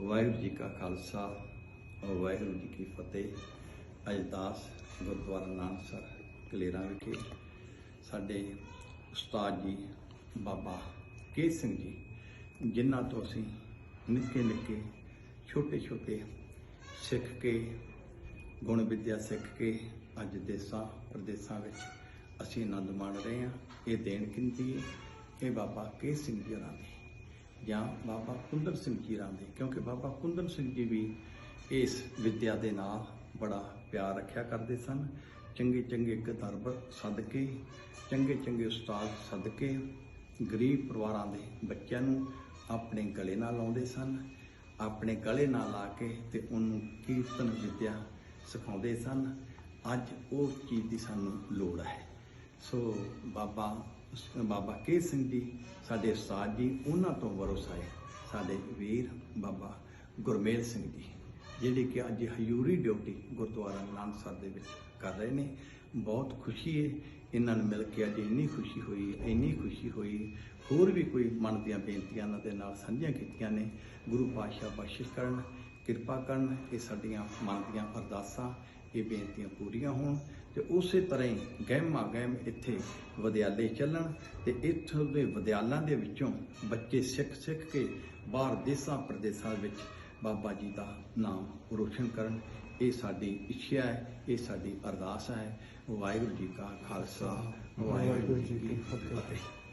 ਵਾਹਿਗੁਰੂ ਜੀ ਕਾ ਖਾਲਸਾ ਵਾਹਿਗੁਰੂ ਜੀ ਕੀ ਫਤਿਹ। ਅਜਦਾਸ ਗੁਰਦੁਆਰਾ ਨਾਨਕਸਰ ਕਲੇਰਾਂ ਵਿਖੇ ਸਾਡੇ ਉਸਤਾਦ ਜੀ ਬਾਬਾ ਕੇ ਸਿੰਘ ਜੀ, ਜਿਨ੍ਹਾਂ ਤੋਂ ਅਸੀਂ ਨਿੱਕੇ ਨਿੱਕੇ, ਛੋਟੇ ਛੋਟੇ ਸਿੱਖ ਕੇ, ਗੁਣ ਵਿੱਦਿਆ ਸਿੱਖ ਕੇ ਅੱਜ ਦੇਸਾਂ ਪ੍ਰਦੇਸਾਂ ਵਿੱਚ ਅਸੀਂ ਆਨੰਦ ਮਾਣ ਰਹੇ ਹਾਂ। ਇਹ ਦੇਣ ਕਿੰਦੀ ਹੈ? ਇਹ ਬਾਬਾ ਕੇ ਸਿੰਘ ਜੀ ਹੋਰਾਂ ਦੀ। ਜਾਂ ਬਾਬਾ ਕੁੰਦਰ ਸਿੰਘ ਜੀ ਹੋਰਾਂ ਦੀ ਕਿਉਂਕਿ ਬਾਬਾ ਕੁੰਦਨ ਸਿੰਘ ਜੀ ਵੀ ਇਸ ਵਿੱਦਿਆ ਦੇ ਨਾਲ ਬੜਾ ਪਿਆਰ ਰੱਖਿਆ ਕਰਦੇ ਸਨ। ਚੰਗੇ ਚੰਗੇ ਕਿਤਾਬ ਸੱਦ ਕੇ ਚੰਗੇ ਚੰਗੇ ਉਸਤਾਦ ਸੱਦ ਕੇ ਗਰੀਬ ਪਰਿਵਾਰਾਂ ਦੇ ਬੱਚਿਆਂ ਨੂੰ ਆਪਣੇ ਗਲੇ ਨਾਲ ਲਾਉਂਦੇ ਸਨ, ਆਪਣੇ ਗਲੇ ਨਾਲ ਲਾ ਕੇ ਤੇ ਉਹਨੂੰ ਕੀਰਤਨ ਵਿੱਦਿਆ ਸਿਖਾਉਂਦੇ ਸਨ। ਅੱਜ ਉਹ ਚੀਜ਼ ਦੀ ਸਾਨੂੰ ਲੋੜ ਹੈ। ਸੋ ਬਾਬਾ ਬਾਬਾ ਕੇ ਸਿੰਘ ਜੀ, ਸਾਡੇ ਉਸਤਾਦ ਜੀ, ਉਹਨਾਂ ਤੋਂ ਵਰੋਸਾ ਹੈ, ਸਾਡੇ ਵੀਰ ਬਾਬਾ ਗੁਰਮੇਲ ਸਿੰਘ ਜੀ, ਜਿਹੜੇ ਕਿ ਅੱਜ ਹਯੂਰੀ ਡਿਊਟੀ ਗੁਰਦੁਆਰਾ ਨਾਨਕਸਰ ਦੇ ਵਿੱਚ ਕਰ ਰਹੇ ਨੇ। ਬਹੁਤ ਖੁਸ਼ੀ ਹੈ, ਇਹਨਾਂ ਨੂੰ ਮਿਲ ਕੇ ਅੱਜ ਇੰਨੀ ਖੁਸ਼ੀ ਹੋਈ, ਇੰਨੀ ਖੁਸ਼ੀ ਹੋਈ। ਹੋਰ ਵੀ ਕੋਈ ਮਨ ਦੀਆਂ ਬੇਨਤੀਆਂ ਇਹਨਾਂ ਦੇ ਨਾਲ ਸਾਂਝੀਆਂ ਕੀਤੀਆਂ ਨੇ। ਗੁਰੂ ਪਾਤਸ਼ਾਹ ਬਖਸ਼ਿਸ਼ ਕਰਨ ਕਿਰਪਾ ਕਰਨ, ਇਹ ਸਾਡੀਆਂ ਮਨ ਦੀਆਂ ਅਰਦਾਸਾਂ, ਇਹ ਬੇਨਤੀਆਂ ਪੂਰੀਆਂ ਹੋਣ ਤੇ ਉਸੇ ਤਰ੍ਹਾਂ ਹੀ ਗਹਿਮਾ ਗਹਿਮ ਇੱਥੇ ਵਿਦਿਆਲੇ ਚੱਲਣ ਤੇ ਇੱਥੋਂ ਦੇ ਵਿਦਿਆਲਾਂ ਦੇ ਵਿੱਚੋਂ ਬੱਚੇ ਸਿੱਖ ਸਿੱਖ ਕੇ ਬਾਹਰ ਦੇਸਾਂ ਪ੍ਰਦੇਸਾਂ ਵਿੱਚ ਬਾਬਾ ਜੀ ਦਾ ਨਾਮ ਰੋਸ਼ਨ ਕਰਨ। ਇਹ ਸਾਡੀ ਇੱਛਾ ਹੈ, ਇਹ ਸਾਡੀ ਅਰਦਾਸ ਹੈ। ਵਾਹਿਗੁਰੂ ਜੀ ਕਾ ਖਾਲਸਾ, ਵਾਹਿਗੁਰੂ ਜੀ ਕੀ ਫਤਿਹ।